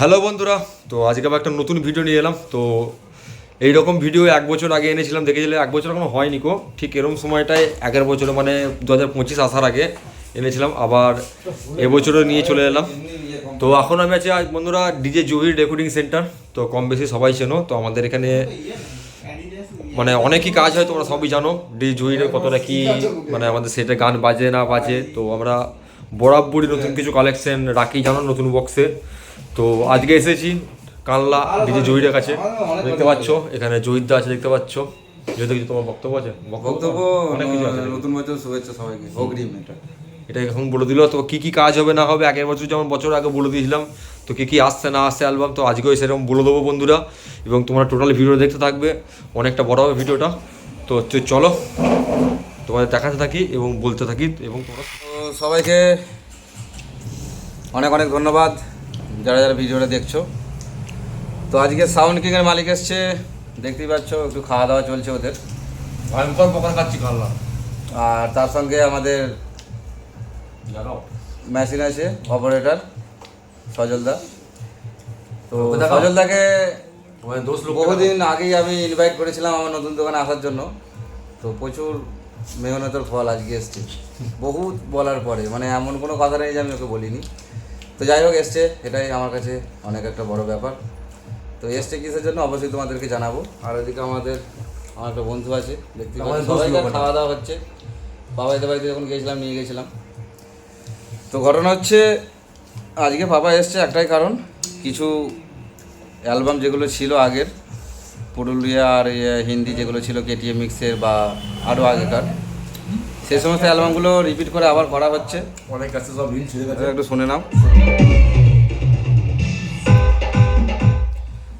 Hello বন্ধুরা, তো আজকে আবার একটা নতুন ভিডিও নিয়ে এলাম। তো এই রকম ভিডিও এক বছর আগে এনেছিলাম দেখেছিলে এক বছর এখনও হয়নি কো ঠিক এরকম সময়টায় একের বছরে মানে দু হাজার পঁচিশ আসার আগে এনেছিলাম, আবার এবছরও নিয়ে চলে এলাম। তো এখন আমি আছি, আজ বন্ধুরা ডিজে জহির রেকর্ডিং সেন্টার তো কম বেশি সবাই চেনো, তো আমাদের এখানে মানে অনেকই কাজ হয়, তোমরা সবই জানো। ডি জুইরে কতটা কি মানে আমাদের সেটা গান বাজে না বাজে। তো আমরা বরাবরই নতুন কিছু কালেকশন রাখি, জানো, নতুন বক্সে তো আজকে এসেছি কানলা ডিজে জহিরের কাছে। দেখতে পাচ্ছ এখানে জহিরদা আছে দেখতে পাচ্ছ। যেহেতু কিছু তোমার বক্তব্য আছে? বক্তব্য? অনেক কিছু আছে। নতুন বছর শুভেচ্ছা সবাইকে অগ্রিম এটা। এটা এখন বলে দিল তো কি কি কাজ হবে না হবে আগের বছর যেমন বছর আগে বলে দিয়েছিলাম তো কি কি আসছে না আসছে অ্যালবাম তো আজকেও সেরকম বলে দেবো বন্ধুরা। এবং তোমরা টোটাল ভিডিও দেখতে থাকবে অনেকটা বড় হবে ভিডিওটা তো হচ্ছে চলো তোমাদের দেখাতে থাকি এবং বলতে থাকি এবং তোমরা সবাইকে অনেক অনেক ধন্যবাদ। যারা যারা ভিডিওটা দেখছ। তো আজকে সাউন্ড কিংয়ের মালিক এসছে। দেখতেই পাচ্ছ একটু খাওয়া দাওয়া চলছে ওদের। ভয়ঙ্কর প্রকার খাচ্ছি কানলা আর তার সঙ্গে আমাদের মেশিন আছে অপারেটর সজলদা তো সজলদাকে বহুদিন আগেই আমি ইনভাইট করেছিলাম আমার নতুন দোকানে আসার জন্য। তো প্রচুর মেহনতের ফল আজকে এসছে। বহুত বলার পরে মানে এমন কোনো কথা নেই যে আমি ওকে বলিনি। তো যাই হোক এসছে। এটাই আমার কাছে অনেক একটা বড় ব্যাপার। তো এসছে কিসের জন্য? অবশ্যই তোমাদেরকে জানাব। আর ওদিকে আমাদের আমার একটা বন্ধু আছে দেখতে সবাইকার খাওয়া দাওয়া হচ্ছে। বাবাইদের বাড়িতে যখন গিয়েছিলাম নিয়ে গেছিলাম। তো ঘটনা হচ্ছে আজকে বাবা এসছে একটাই কারণ। কিছু অ্যালবাম যেগুলো ছিল আগের পুরুলিয়া আর ইয়ে হিন্দি যেগুলো ছিল কেটিএম মিক্সের বা আরও আগেকার সেই সমস্ত অ্যালবামগুলো রিপিট করে আবার করা হচ্ছে। অনেক কাছে সব ঋণ ছিঁড়ে গেছে। একটু শুনে নাও।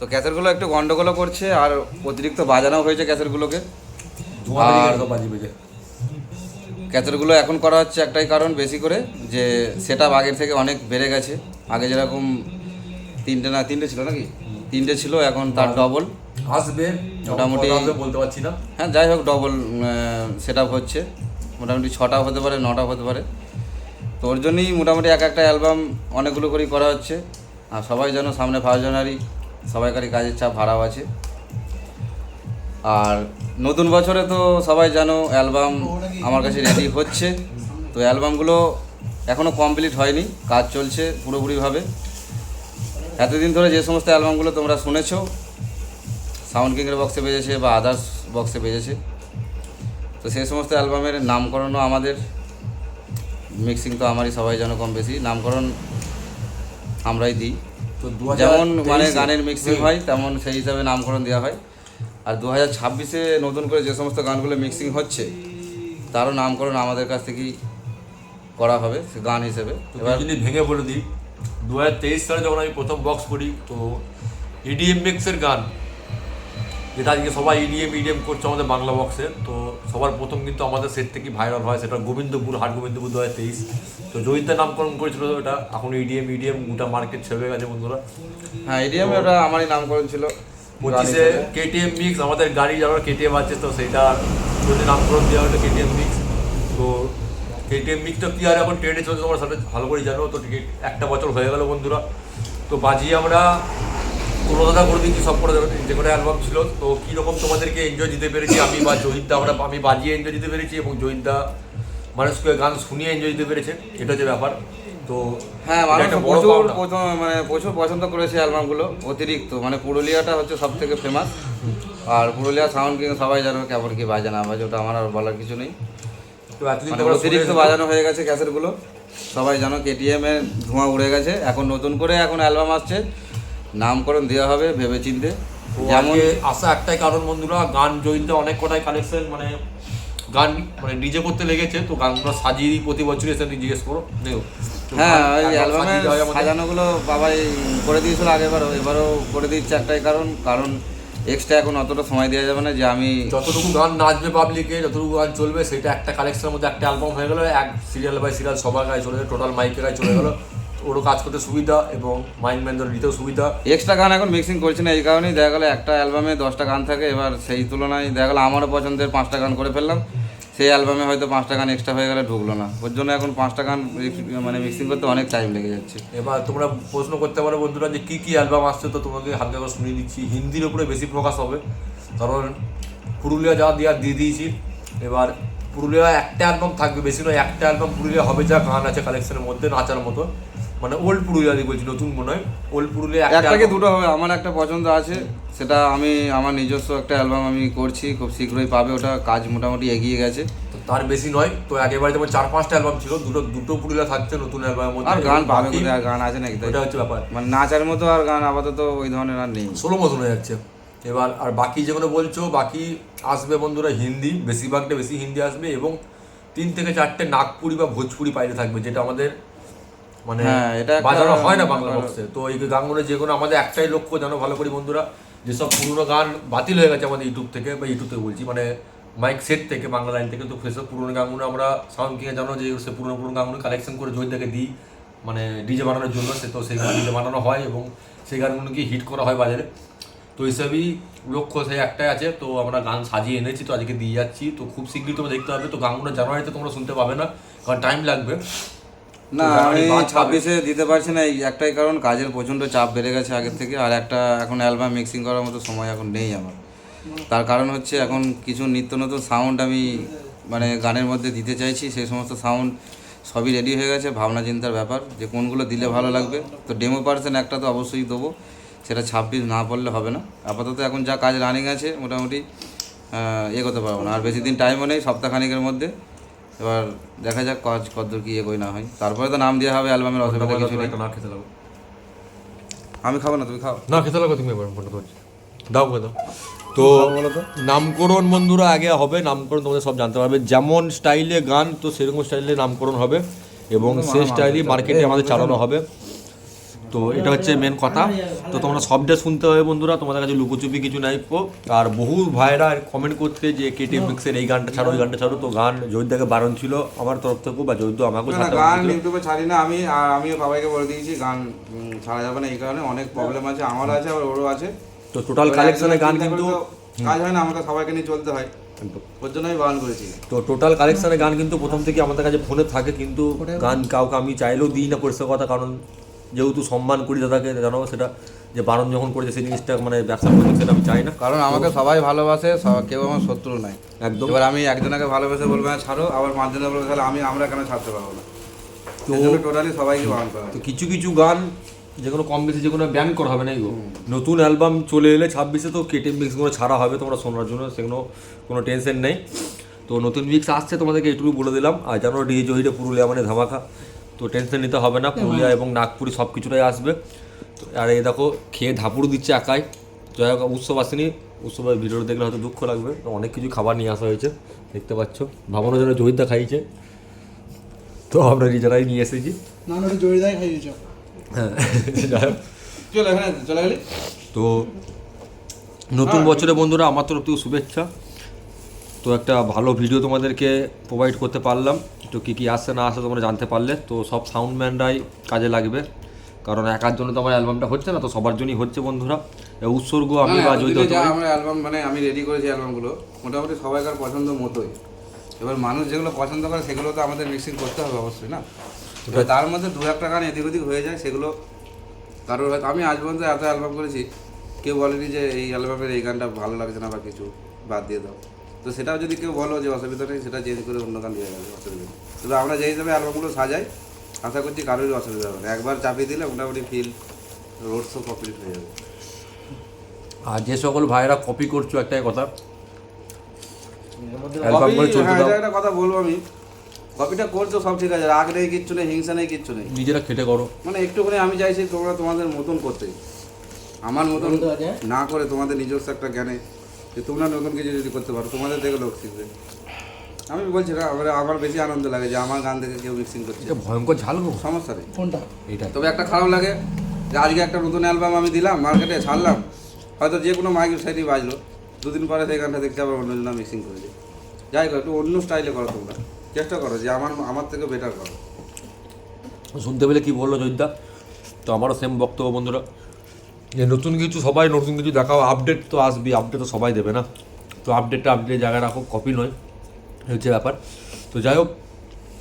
তো ক্যাসেটগুলো একটু গন্ডগোলও করছে আর অতিরিক্ত বাজানো হয়েছে ক্যাসেটগুলোকে। আর- ক্যাসেটগুলো এখন করা হচ্ছে একটাই কারণ বেশি করে যে সেটা আগের থেকে অনেক বেড়ে গেছে। আগে যেরকম তিনটে না তিনটে ছিল নাকি? তিনটে ছিল এখন তার ডবল আসবে মোটামুটি- বলতে পারছি না। হ্যাঁ যাই হোক ডবল সেট হচ্ছে। মোটামুটি ছটাও হতে পারে, নটাও হতে পারে। তো ওর জন্যই মোটামুটি এক একটা অ্যালবাম অনেকগুলো করেই করা হচ্ছে। আর সবাই যেন সামনে ফার্স্ট জানুয়ারি সবাইকারই কাজের চাপ ভাড়াও আছে। আর নতুন বছরে তো সবাই জানো অ্যালবাম আমার কাছে রেডি হচ্ছে। তো অ্যালবামগুলো এখনও কমপ্লিট হয়নি, কাজ চলছে পুরোপুরিভাবে। এতদিন ধরে যে সমস্ত অ্যালবামগুলো তোমরা শুনেছো সাউন্ড কিংয়ের বক্সে বেজেছে বা আদার্স বক্সে বেজেছে তো সেই সমস্ত অ্যালবামের নামকরণও আমাদের মিক্সিং তো আমারই সবাই যেন কম বেশি নামকরণ আমরাই দিই। যেমন মানে গানের মিক্সিং হয় তেমন সেই হিসাবে নামকরণ দেওয়া হয়। আর দু হাজার ছাব্বিশে নতুন করে যে সমস্ত গানগুলো মিক্সিং হচ্ছে তারও নামকরণ আমাদের কাছ থেকেই করা হবে সে গান হিসেবে। এবার এবার যদি ভেঙে বলে দিই দু হাজার তেইশ সালে যখন আমি প্রথম বক্স করি তো ইডিএম মিক্সের গান যেটা আজকে সবাই ইডিএম ইডিএম করছে আমাদের বাংলা বক্সে তো সবার প্রথম কিন্তু আমাদের সেট থেকে ভাইরাল হয় সেটা গোবিন্দপুর হাট গোবিন্দপুর দু হাজার তেইশ। তো জয়িতা নামকরণ করেছিল ওটা এখন ইডিএম ইডিএম গোটা মার্কেট ছেড়ে গেছে বন্ধুরা। হ্যাঁ এডিএম ওটা আমারই নামকরণ ছিল। পঁচিশে কেটিএম মিক্স আমাদের গাড়ি যারা কেটিএম আছে তো সেটা যদি নামকরণ দেওয়া হলো কেটিএম মিক্স তো কেটিএম মিক্সটা কি আর এখন ট্রেনে চলছে তোমার সাথে ভালো করে জানো তো টিকিট একটা বছর হয়ে গেল বন্ধুরা। তো বাজিয়ে আমরা কলকাতা করে দিচ্ছি সব করে যে কোনো অ্যালবাম ছিল। তো কীরকম তোমাদেরকে এনজয় দিতে পেরেছি? আমি বা জহিদা আমরা আমি বাজিয়ে এনজয় দিতে পেরেছি এবং জহিদা মানুষকে গান শুনিয়ে এনজয় দিতে পেরেছে। এটা হচ্ছে ব্যাপার। তো হ্যাঁ মানুষ প্রচুর প্রথম মানে প্রচুর পছন্দ করেছে অ্যালবামগুলো অতিরিক্ত। মানে পুরুলিয়াটা হচ্ছে সব থেকে ফেমাস আর পুরুলিয়া সাউন্ড কিং সবাই জানো কেমন কি বাজে না বাজে ওটা আমার আর বলার কিছু নেই। তো এতদিন মানে অতিরিক্ত বাজানো হয়ে গেছে ক্যাসেটগুলো সবাই জানো কেটিএম এর ধোঁয়া উড়ে গেছে। এখন নতুন করে এখন অ্যালবাম আসছে। নামকরণ দেওয়া হবে ভেবে চিনতে যেমন আসা একটাই কারণ বন্ধুরা গান জয়িতে অনেক কটাই কালেকশন মানে গান মানে ডিজে করতে লেগেছে তো গানগুলো সাজিয়ে দিই প্রতি বছরই এসে জিজ্ঞেস করো। দেখো হ্যাঁ ওই অ্যালবামে। সাজানোগুলো বাবাই করে দিয়েছিল আগেবারও এবারও করে দিচ্ছে একটাই কারণ কারণ এক্সট্রা এখন অতটা সময় দেওয়া যাবে না যে আমি যতটুকু গান নাচবে পাবলিকে যতটুকু গান চলবে সেটা একটা কালেকশনের মধ্যে একটা অ্যালবাম হয়ে গেল এক সিরিয়াল বাই সিরিয়াল সবার গায়ে চলে গেলো টোটাল মাইকের গায়ে চলে গেলো। ওরও কাজ করতে সুবিধা এবং মাইন্ড ম্যানদের নিতেও সুবিধা। এক্সট্রা গান এখন মিক্সিং করছি না এই কারণেই দেখা গেলো একটা অ্যালবামে দশটা গান থাকে এবার সেই তুলনায় দেখা গেলো আমারও পছন্দের পাঁচটা গান করে ফেললাম। সেই অ্যালবামে হয়তো পাঁচটা গান এক্সট্রা হয়ে গেলে ঢুকলো না। ওর জন্য এখন পাঁচটা গান মানে মিক্সিং করতে অনেক টাইম লেগে যাচ্ছে। এবার তোমরা প্রশ্ন করতে পারো বন্ধুরা যে কি কি অ্যালবাম আসছে তো তোমাকে হালকা করে শুনিয়ে দিচ্ছি। হিন্দির উপরে বেশি ফোকাস হবে কারণ পুরুলিয়া যা দেওয়ার দিয়ে দিয়েছি। এবার পুরুলিয়া একটা অ্যালবাম থাকবে বেশি নয় একটা অ্যালবাম পুরুলিয়া হবে যা গান আছে কালেকশনের মধ্যে নাচার মতো। মানে ওল্ড পুরুলিয়া দিয়ে বলছি নতুন মনে হয় ওল্ড পুরুলিয়া একটা একটা কি দুটো হবে আমার একটা পছন্দ আছে সেটা আমি আমার নিজস্ব একটা অ্যালবাম আমি করছি খুব শীঘ্রই পাবে ওটা কাজ মোটামুটি এগিয়ে গেছে। তো তার বেশি নয় তো একেবারে যেমন চার পাঁচটা অ্যালবাম ছিল দুটো দুটো পুরুলিয়া থাকছে নতুন অ্যালবামের মধ্যে। আর গান পাবে কোথায় আর গান আছে নাকি? ওটা হচ্ছে ব্যাপার। মানে নাচার মতো আর গান আপাতত ওই ধরনের আর নেই। ষোলো মতন হয়ে যাচ্ছে। এবার আর বাকি যেগুলো বলছো বাকি আসবে বন্ধুরা হিন্দি বেশিরভাগটা বেশি হিন্দি আসবে এবং তিন থেকে চারটে নাগপুরি বা ভোজপুরি পাইতে থাকবে যেটা আমাদের মানে হ্যাঁ, বাজানো হয় না বাংলা বক্সে তো এই গানগুলো যে কোনো আমাদের একটাই লক্ষ্য জানো ভালো করি বন্ধুরা যেসব পুরনো গান বাতিল হয়ে গেছে আমাদের ইউটিউব থেকে বা ইউটিউব থেকে বলছি মানে মাইক সেট থেকে বাংলা লাইন থেকে তো সেসব পুরনো গানগুলো আমরা সাউন্ড কিনে জানো যে সে পুরনো পুরনো গানগুলো কালেকশন করে জয়িতাকে দিই মানে ডিজে বানানোর জন্য সে তো সেগুলো ডিজে বানানো হয় এবং সেই গানগুলোকে হিট করা হয় বাজারে। তো হিসাবেই লক্ষ্য সেই একটাই আছে তো আমরা গান সাজিয়ে এনেছি তো আজকে দিয়ে যাচ্ছি তো খুব শীঘ্রই তোমরা দেখতে পাবে তো গানগুলো জানুয়ারিতে তোমরা শুনতে পাবে না কারণ টাইম লাগবে। না আমি ছাব্বিশে দিতে পারছি না এই একটাই কারণ কাজের প্রচণ্ড চাপ বেড়ে গেছে আগের থেকে আর একটা এখন অ্যালবাম মিক্সিং করার মতো সময় এখন নেই আমার। তার কারণ হচ্ছে এখন কিছু নিত্য নতুন সাউন্ড আমি মানে গানের মধ্যে দিতে চাইছি সেই সমস্ত সাউন্ড সবই রেডি হয়ে গেছে ভাবনা চিন্তার ব্যাপার যে কোনগুলো দিলে ভালো লাগবে। তো ডেমো পার্সেন্ট একটা তো অবশ্যই দেবো সেটা ছাব্বিশ না পড়লে হবে না। আপাতত এখন যা কাজ রানিং আছে মোটামুটি আহ, এ করতে পারব না আর বেশি দিন টাইমও নেই সপ্তাহখানিকের মধ্যে। এবার দেখা যাক কাজ কদ্দূর কি এগোয় না হয়। তারপরে তো নাম দেওয়া হবে অ্যালবামের অসুবিধা কিছু নেই। না খেতে লাগো আমি খাব না তুমি খাও। না খেতে লাগো তুমি এবার ফোনটা ধরছি। দাও দাও। তো নামকরণ বন্ধুরা আগে হবে নামকরণ তোমাদের সব জানতে পারবে। যেমন স্টাইলে গান তো সেরকম স্টাইলে নামকরণ হবে এবং সেই স্টাইলই মার্কেটে আমাদের চালানো হবে। তো এটা হচ্ছে মেন কথা। তো তোমরা সবটা শুনতে হবে বন্ধুরা তোমাদের কাছে লুকোচুপি কিছু নাই। কো আর বহু ভাইরা কমেন্ট করতে যে কেটি মিক্সের এই গানটা ছাড়ো ওই গানটা ছাড়ো। তো গান জয়দাকে বারণ ছিল আমার তরফ থেকেও বা জয়দ আমাকেও না, গান ইউটিউবে ছাড়ি না আমি আর আমিও বাবাইকে বলে দিয়েছি গান ছাড়া যাবে না এই কারণে। অনেক প্রবলেম আছে আমারও আছে আবার ওরও আছে। তো টোটাল কালেকশনের গান কিন্তু কাজ হয় না আমাকে সবাইকে নিয়ে চলতে হয়। ওর জন্য আমি বারণ করেছি। তো টোটাল কালেকশনের গান কিন্তু প্রথম থেকে আমাদের কাছে ফোনে থাকে কিন্তু গান কাউকে আমি চাইলেও দিই না পরিষ্কার কথা কারণ যেহেতু সম্মান করি দাদাকে জানো সেটা যে বারণ যখন করেছে সেই জিনিসটা মানে ব্যবসা করছে সেটা আমি চাই না। কারণ আমাকে সবাই ভালোবাসে কেউ আমার শত্রু নাই। একদম। এবার আমি একজনকে ভালোবেসে বলব হ্যাঁ ছাড়ো আবার পাঁচজনে বলব তাহলে আমি আমরা কেন ছাড়তে পারব না? তো টোটালি সবাইকে বারণ করা তো কিছু কিছু গান যেগুলো কম বেশি যেগুলো ব্যান করা হবে না এগুলো নতুন অ্যালবাম চলে এলে ছাব্বিশে তো কেটে মিক্সগুলো ছাড়া হবে তোমরা শোনার জন্য সেগুলো কোনো টেনশন নেই। তো নতুন মিক্স আসছে তোমাদেরকে এটুকু বলে দিলাম। আর জানো ডিজে জহিরে পুরুলিয়া মানে ধামাকা। তো টেনশন নিতে হবে না পুরুলিয়া এবং নাগপুরি সব কিছুটাই আসবে আর এই দেখো খেয়ে ধাপুড় দিচ্ছে একাই। যাই হোক উৎসব আসেনি। উৎসবের ভিডিও দেখলে হয়তো দুঃখ লাগবে। তো অনেক কিছু খাবার নিয়ে আসা হয়েছে দেখতে পাচ্ছ। ভাবানোর জন্য জহিরদা খাইছে তো আমরা নিজেরাই নিয়ে এসেছি। খাইয়েছ। হ্যাঁ যাই হোক। তো নতুন বছরে বন্ধুরা আমার তরফ থেকে শুভেচ্ছা। তো একটা ভালো ভিডিও তোমাদেরকে প্রোভাইড করতে পারলাম। তো কী কী আসছে না আসছে তোমরা জানতে পারলে। তো সব সাউন্ডম্যানরাই কাজে লাগবে। কারণ একার জন্য তো আমার অ্যালবামটা হচ্ছে না তো সবার জন্যই হচ্ছে বন্ধুরা। উৎসর্গ আমি বা জড়িত হতে যা পারি। আমার অ্যালবাম মানে আমি রেডি করেছি অ্যালবামগুলো মোটামুটি সবাইকার পছন্দ মতোই। এবার মানুষ যেগুলো পছন্দ করে সেগুলো তো আমাদের মিক্সিং করতে হবে অবশ্যই না? এবার তার মধ্যে দু একটা গান এদিক ওদিক হয়ে যায় সেগুলো কারোর হয়তো আমি আজ পর্যন্ত এত অ্যালবাম করেছি কেউ বলেনি যে এই অ্যালবামের এই গানটা ভালো লাগছে না বা কিছু বাদ দিয়ে দাও। তো সেটাও যদি কেউ বলো যে অসুবিধা নেই সেটা চেঞ্জ করে অন্য গান দিয়ে যাবে অসুবিধা নেই। তবে আমরা যেই হিসাবে অ্যালবামগুলো সাজাই আশা করছি কারোরই অসুবিধা হবে না। একবার চাপিয়ে দিলে মোটামুটি ফিল রোড শো কমপ্লিট হয়ে যাবে। আর যে সকল ভাইরা কপি করছ একটাই কথা। হ্যাঁ, একটা কথা বলব আমি। কপিটা করছ সব ঠিক আছে। রাগ নেই কিচ্ছু নেই হিংসা নেই কিচ্ছু নেই। নিজেরা খেটে করো। মানে একটুখানি আমি চাইছি তোমরা তোমাদের মতন করতে। আমার মতন না করে তোমাদের নিজস্ব একটা জ্ঞানে যে তোমরা নতুন কিছু যদি করতে পারো তোমাদের থেকে লোক শিখবে। আমি বলছি না আমার আমার বেশি আনন্দ লাগে যে আমার গান থেকে কেউ মিক্সিং করছে। এটা ভয়ঙ্কর ঝাল গো। সমস্যা নেই। কোনটা? এটা তবে একটা খারাপ লাগে যে আজকে একটা নতুন অ্যালবাম আমি দিলাম মার্কেটে ছাড়লাম। হয়তো যে কোনো মাইক সাইডই বাজলো। দুদিন পরে সেই গানটা দেখতে আবার অন্যজন মিক্সিং করেছে যাই করো একটু অন্য স্টাইলে করো তোমরা। চেষ্টা করো যে আমার আমার থেকে বেটার করো। শুনতে পেলে কী বলল জয়িতা? তো আমারও সেম বক্তব্য বন্ধুরা। যে নতুন কিছু সবাই নতুন কিছু দেখাও আপডেট তো আসবে আপডেট তো সবাই দেবে না। তো আপডেটটা আপডেট জায়গায় রাখো কপি নয় হচ্ছে ব্যাপার। তো যাই হোক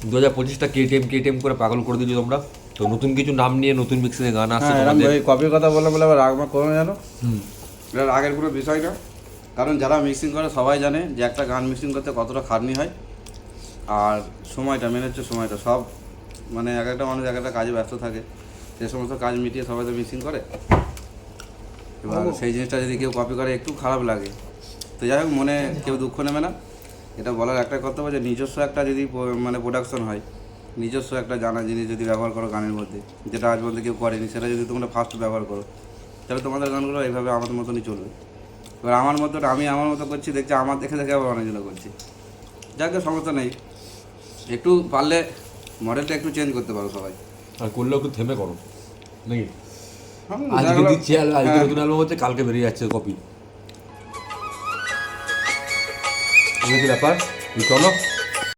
দু হাজার পঁচিশটা কেটিএম কেটিএম করে পাগল করে দিয়েছ তোমরা। তো নতুন কিছু নাম নিয়ে নতুন মিক্সিংয়ে গান আসছে হ্যাঁ ওই কপির কথা বললাম বলে আবার রাগ করো না জানো? হুম। এটা রাগের কোনো বিষয় না কারণ যারা মিক্সিং করে সবাই জানে যে একটা গান মিক্সিং করতে কতটা খাটনি হয়। আর সময়টা মেনে হচ্ছে সময়টা। সব মানে এক একটা মানুষ এক একটা কাজে ব্যস্ত থাকে। সে সমস্ত কাজ মিটিয়ে সবাই তো মিক্সিং করে। এবার সেই জিনিসটা যদি কেউ কপি করে একটু খারাপ লাগে। তো যাই হোক মনে কেউ দুঃখ নেবে না। এটা বলার একটা কর্তব্য যে নিজস্ব একটা যদি মানে প্রোডাকশন হয় নিজস্ব একটা জানা জিনিস যদি ব্যবহার করো গানের মধ্যে যেটা আজ পর্যন্ত কেউ করেনি সেটা যদি তোমরা ফার্স্ট ব্যবহার করো তাহলে তোমাদের গানগুলো এইভাবে আমাদের মতনই চলবে। এবার আমার মতন আমি আমার মতো করছি দেখছি আমার দেখে দেখে আবার অনেকজন করছি। যাকে সমস্যা নেই। একটু পারলে মডেলটা একটু চেঞ্জ করতে পারো সবাই। আর করলেও একটু থেমে করো নাকি? আজকে দিচ্ছি আর আজকে। নতুন অ্যালবাম হচ্ছে কালকে বেরিয়ে যাচ্ছে কপি ব্যাপার চলো।